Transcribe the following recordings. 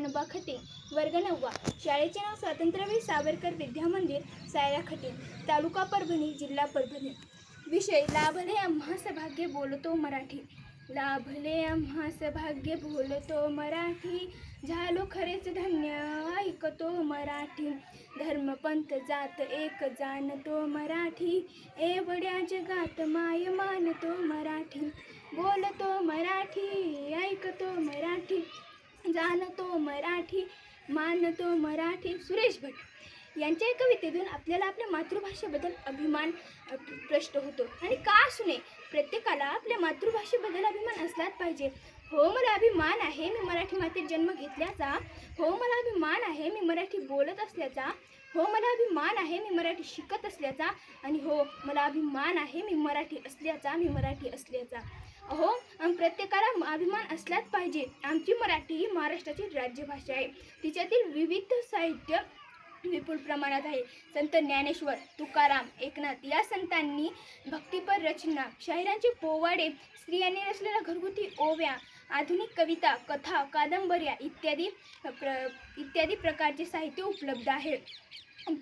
ज्ञानोबा खटे वर्ग नववा. शाळेचे नाव स्वातंत्र्यवीर सावरकर विद्या मंदिर सायरा खटे तालुका परभणी जिल्हा परभणी. विषय लाभले आम्हास भाग्य बोलतो मराठी. लाभले आम्हास भाग्य बोलतो मराठी. झालो खरेच धन्य ऐकतो मराठी. धर्मपंथ जात एक जाणतो मराठी. एवढ्या जगात माय मानतो मराठी. बोलतो मराठी ऐकतो मराठी. जाणतो मराठी मानतो मराठी सुरेश भट. यांच्या कवितेतून आपल्याला आपल्या मातृभाषेबद्दल अभिमान प्रश्न होतो. आणि का असू नये प्रत्येकाला आपल्या मातृभाषेबद्दल अभिमान असलाच पाहिजे. हो मला अभिमान आहे मी मराठी मातीत जन्म घेतल्याचा. हो मला अभिमान आहे मी मराठी बोलत असल्याचा. हो मला अभिमान आहे मी मराठी शिकत असल्याचा. आणि हो मला अभिमान आहे मी मराठी असल्याचा मी मराठी असल्याचा. अहो प्रत्येकाला अभिमान असलाच पाहिजे. आमची मराठी ही महाराष्ट्राची राज्यभाषा आहे. तिच्यातील विविध साहित्य विपुल प्रमाणात आहे. संत ज्ञानेश्वर तुकाराम एकनाथ या संतांनी भक्तिपर रचना शाहिरांचे पोवाडे स्त्रियांनी रचलेल्या घरगुती ओव्या आधुनिक कविता कथा कादंबऱ्या इत्यादी प्र इत्यादी प्रकारचे साहित्य उपलब्ध आहे.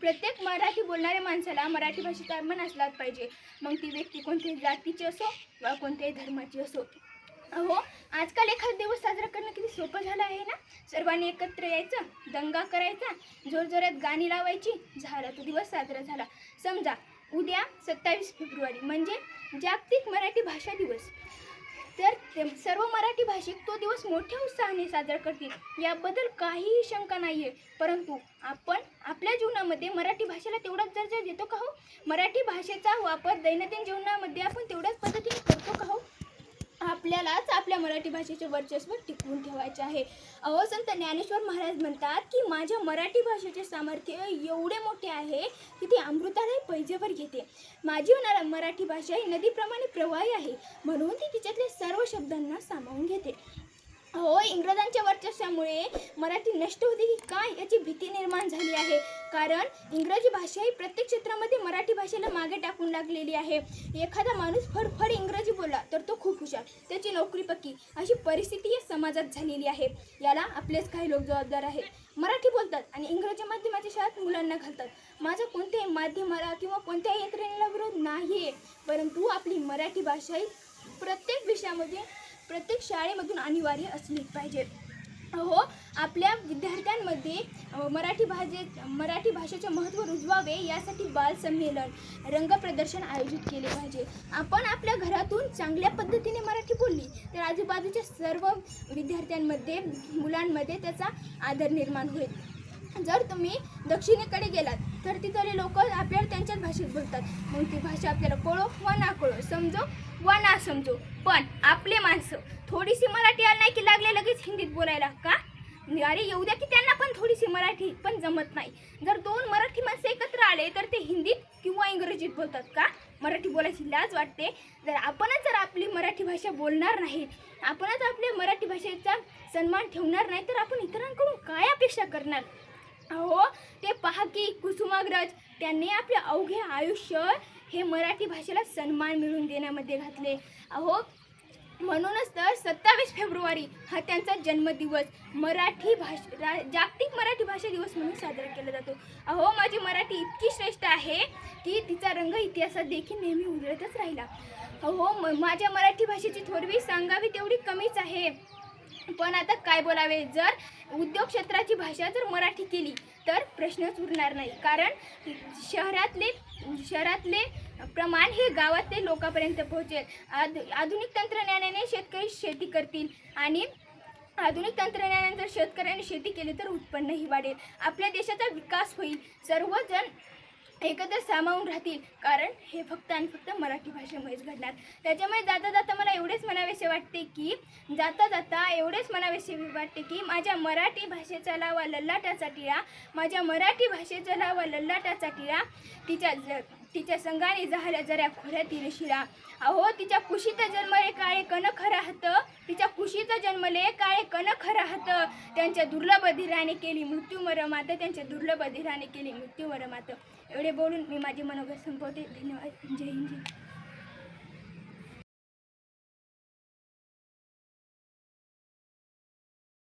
प्रत्येक मराठी बोलणाऱ्या माणसाला मराठी भाषेचा अभिमान असलाच पाहिजे. मग ती व्यक्ती कोणत्याही जातीची असो वा कोणत्याही धर्माची असो. अहो आजकाल एखादा दिवस साजरा करणं किती सोपं झालं आहे ना? सर्वांनी एकत्र यायचं दंगा करायचा जोरजोरात गाणी लावायची झाला तो दिवस साजरा झाला. समजा उद्या सत्तावीस फेब्रुवारी म्हणजे जागतिक मराठी भाषा दिवस. तर ते सर्व मराठी भाषिक तो दिवस मोठ्या उत्साहाने साजरा करतील. याबद्दल काहीही शंका नाही आहे परंतु आपण आपल्या जीवनामध्ये मराठी भाषेला तेवढाच दर्जा देतो का हो? मराठी भाषेचा वापर दैनंदिन जीवनामध्ये आपण तेवढ्याच पद्धतीने करतो का हो? आपल्यालाच आपल्या मराठी भाषेचे वर्चस्व टिकवून ठेवायचे आहे. अहो संत ज्ञानेश्वर महाराज म्हणतात की माझ्या मराठी भाषेचे सामर्थ्य एवढे मोठे आहे की ती अमृतालाही पैजेवर घेते. माझी होणारा मराठी भाषा ही नदीप्रमाणे प्रवाही आहे. म्हणून ती तिच्यातल्या सर्व शब्दांना सामावून घेते. हो इंग्रजांच्या वर्चस्वामुळे मराठी नष्ट होते की काय याची भीती निर्माण झाली आहे. कारण इंग्रजी भाषा ही प्रत्येक क्षेत्रामध्ये मराठी भाषेला मागे टाकून लागलेली आहे. एखादा माणूस फडफड इंग्रजी बोलला तर तो खूप हुशार त्याची नोकरी पक्की अशी परिस्थिती या समाजात झालेली आहे. याला आपलेच काही लोक जबाबदार आहेत. मराठी बोलतात आणि इंग्रजी माध्यमाच्या शाळेत मुलांना घालतात. माझा कोणत्याही माध्यमाला किंवा कोणत्याही यंत्रणेला विरोध नाही आहे परंतु आपली मराठी भाषा ही प्रत्येक विषयामध्ये प्रत्येक शाळेमधून अनिवार्य असली पाहिजे. हो आपल्या विद्यार्थ्यांमध्ये मराठी भाषेत मराठी भाषेचे महत्त्व रुजवावे यासाठी बालसंमेलन रंगप्रदर्शन आयोजित केले पाहिजे. आपण आपल्या घरातून चांगल्या पद्धतीने मराठी बोलली तर आजूबाजूच्या सर्व विद्यार्थ्यांमध्ये मुलांमध्ये त्याचा आदर निर्माण होईल. जर तुम्ही दक्षिणेकडे गेलात तर तिथले लोक आपल्याला त्यांच्याच भाषेत बोलतात. मग ती भाषा आपल्याला कळो व ना कळो समजो व ना समजो पण आपले माणसं थोडीशी मराठी आली नाही की लागले लगेच हिंदीत बोलायला का? अरे येऊ द्या की त्यांना पण थोडीशी मराठी पण जमत नाही. जर दोन मराठी माणसं एकत्र आले तर ते हिंदीत किंवा इंग्रजीत बोलतात का? मराठी बोलायची लाज वाटते. जर आपणच जर आपली मराठी भाषा बोलणार नाही आपणच आपल्या मराठी भाषेचा सन्मान ठेवणार नाही तर आपण इतरांकडून काय अपेक्षा करणार? अहो ते पहा की कुसुमाग्रज त्यांनी आपले अवघे आयुष्य हे मराठी भाषेला सन्मान मिळवून देण्यामध्ये घातले. अहो म्हणूनच तर सत्तावीस फेब्रुवारी हा त्यांचा जन्मदिवस मराठी भाषा रा जागतिक मराठी भाषा दिवस म्हणून साजरा केला जातो. अहो माझी मराठी इतकी श्रेष्ठ आहे की तिचा रंग इतिहासात देखील नेहमी उजळतच राहिला. अहो म माझ्या मराठी भाषेची थोरवी सांगावी तेवढी कमीच आहे. पण आता काय बोलावे? जर उद्योग क्षेत्राची भाषा जर मराठी केली तर प्रश्नच उरणार नाही. कारण शहरातले शहरातले प्रमाण हे गावातले लोकांपर्यंत पोहोचेल. आध आधुनिक तंत्रज्ञानाने शेतकरी शेती करतील आणि आधुनिक तंत्रज्ञानाने जर शेतकऱ्याने शेती केली तर उत्पन्नही वाढेल. आपल्या देशाचा विकास होईल. सर्वजण एकत्र सामावून राहतील. कारण हे फक्त आणि फक्त मराठी भाषेमुळेच घडणार. त्याच्यामुळे जाता जाता मला एवढेच म्हणावेसे वाटते की जाता जाता एवढेच म्हणावेसे वाटते की माझ्या मराठी भाषेचा लावा लल्लाटाचा टिळा माझ्या मराठी भाषेचा लावा लल्लाटाचा टिळा तिच्या ज तिच्या संगाने झाल्या जऱ्या खोऱ्यातील शिरा. अहो तिच्या कुशीत जन्मले काळे कनखरा हात तिच्या कुशीचा जन्मले काळे कनक राहत त्यांच्या दुर्लभ धीराने केली मृत्यू मरमात त्यांच्या दुर्लभ धीराने केली मृत्यू मरमात. एवढे बोलून मी माझी मनोगत संपवते. धन्यवाद. जय हिंद. जय